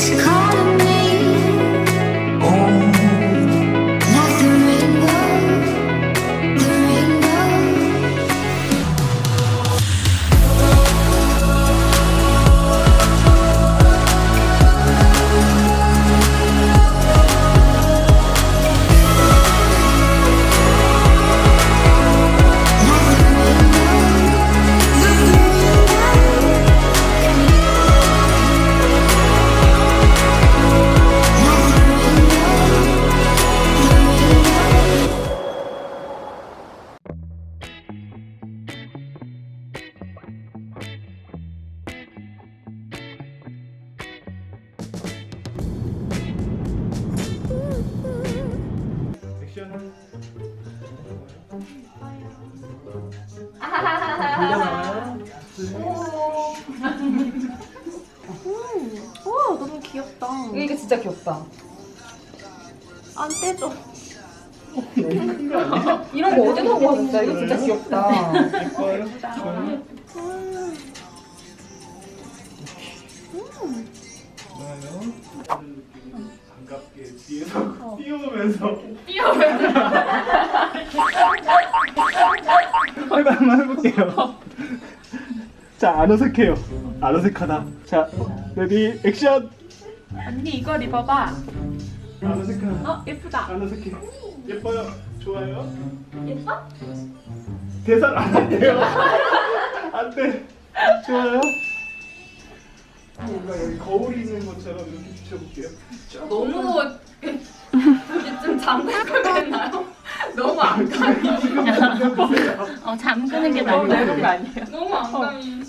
Calling me 이게 진짜 귀엽다. 안 떼줘. 이런 거 어디서 구하셨어요? 이거 진짜 귀엽다. 예뻐요? 좋아요? 좋아요. 반갑게 뒤에서 뛰어오면서 활발 한번 해볼게요. 자, 안 어색해요. 안 어색하다. 자, 레디 액션. 언니 이거 입어봐. 안 어색하다. 어 예쁘다. 안 어색해. 예뻐요. 좋아요. 예뻐? 대사 안 돼요. 안 돼. 좋아요. 뭔가 여기 거울이 있는 것처럼 이렇게 비춰볼게요. 너무 좀 잠글 걸 그랬나요? 너무 안감이. 어 잠그는 게거 아니에요. 너무 안감이.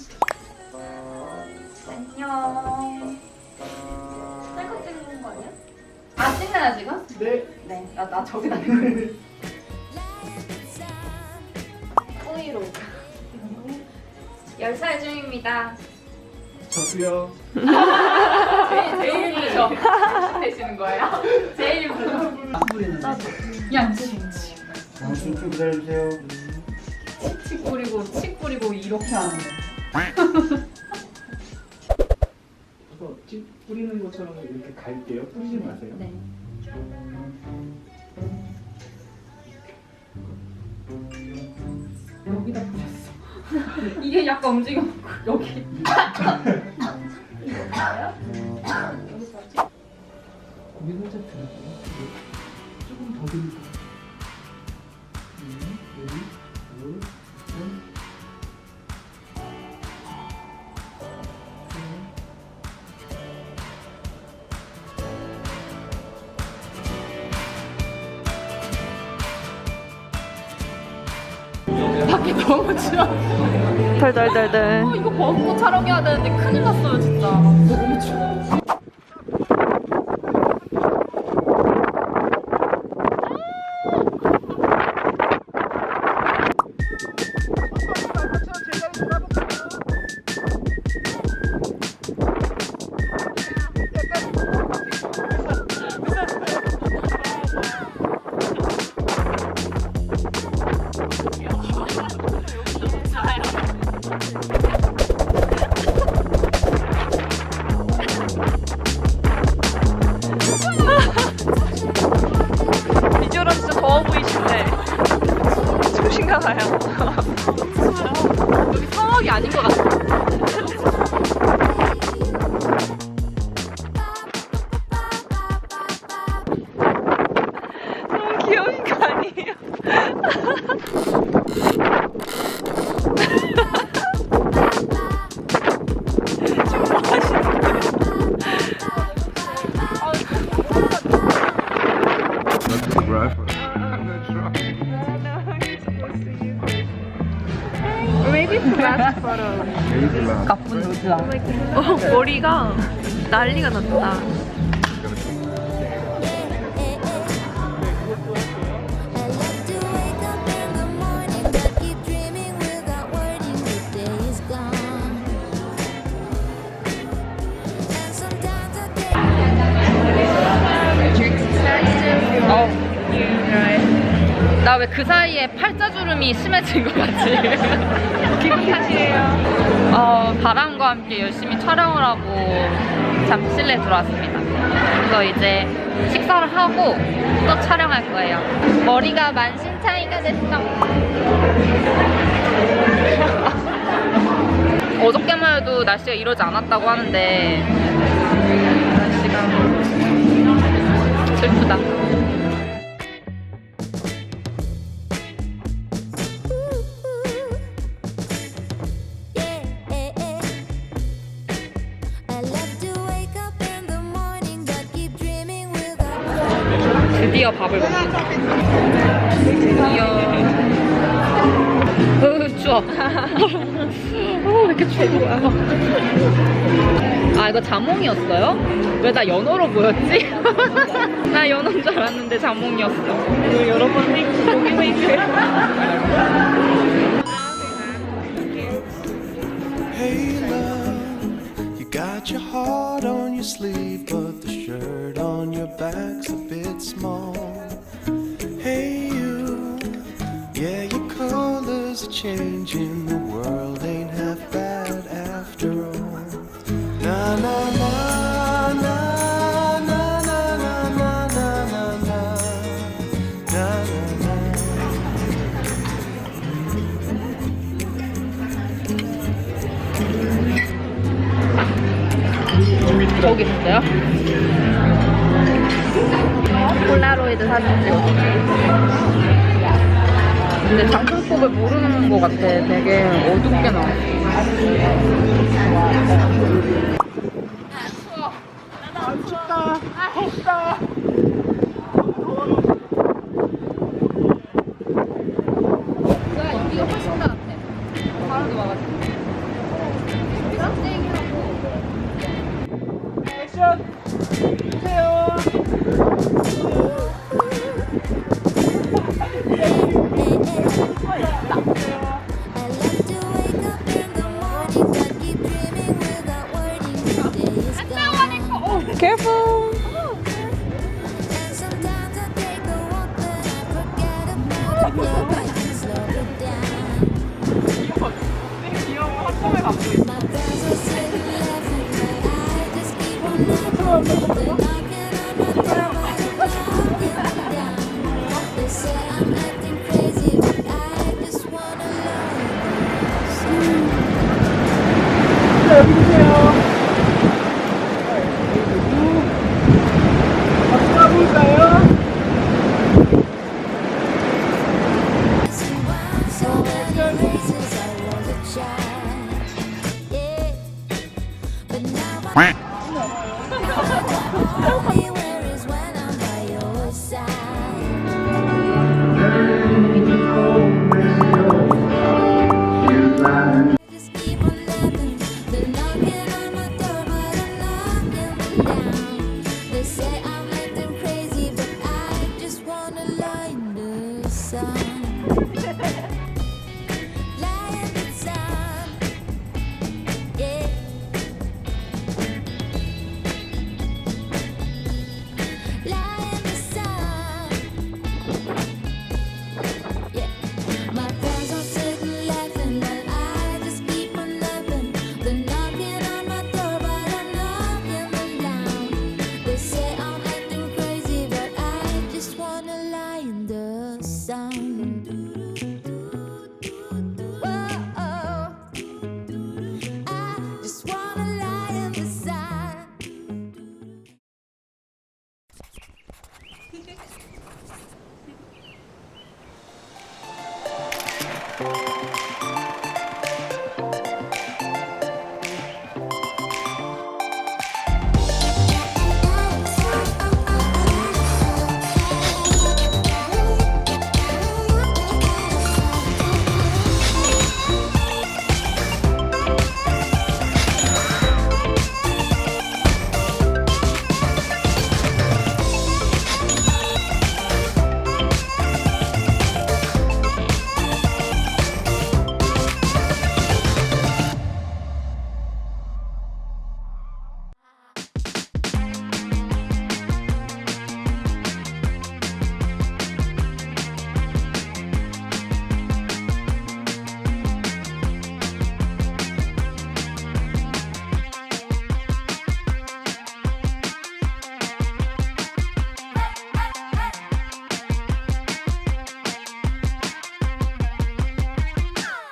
아 찍나요 지금? 네. 네. 나, 나 저기 다니고. 호이로. 10살 중입니다. 저도요. 제일, 제일 저 되시는 거예요? 제일 야, 잠시 좀 기다려주세요. 치 뿌리고 치 뿌리고 이렇게 하는데. 그래서 ጭ 뿌리는 것처럼 이렇게 갈게요. 뿌리지 마세요. 네. 여기다 뿌렸어. 이게 약간 움직여. 여기. 고개 살짝 들어가요. 조금 더. 음, 밖에 너무 추워. 덜덜덜덜. 어, 이거 벗고 촬영해야 되는데 큰일 났어요, 진짜. 너무 추워. Last photo. 가쁜 루즈아. 어, 머리가 난리가 났다. 나나왜 그 사이에 팔자주름이 심해진 것 같지? 기분 탓이에요. 어, 바람과 함께 열심히 촬영을 하고 잠시 실내에 들어왔습니다. 그래서 이제 식사를 하고 또 촬영할 거예요. 머리가 만신창이가 됐어. 어저께만 해도 날씨가 이러지 않았다고 하는데 날씨가 슬프다. 드디어 밥을 먹는다. 드디어. 으, 추워. 어, 왜 이렇게 추워. 아, 이거 자몽이었어요? 왜 나 연어로 보였지? 나 연어인 줄 알았는데 자몽이었어. 여러 번 링크, 고기 링크. Hey love, you got your heart on your sleeve, but the shirt on your back's a bit small. Hey you, yeah your colors are changing, the world ain't half bad after all. Na na na na na na na na na na na na na. 저기 있어요? 폴라로이드 사진 찍어줘. 근데 장소법을 모르는 것 같아. 되게 어둡게 나와. 야, 여기가 훨씬 더 낫대. 바람도 와가지고. Quack.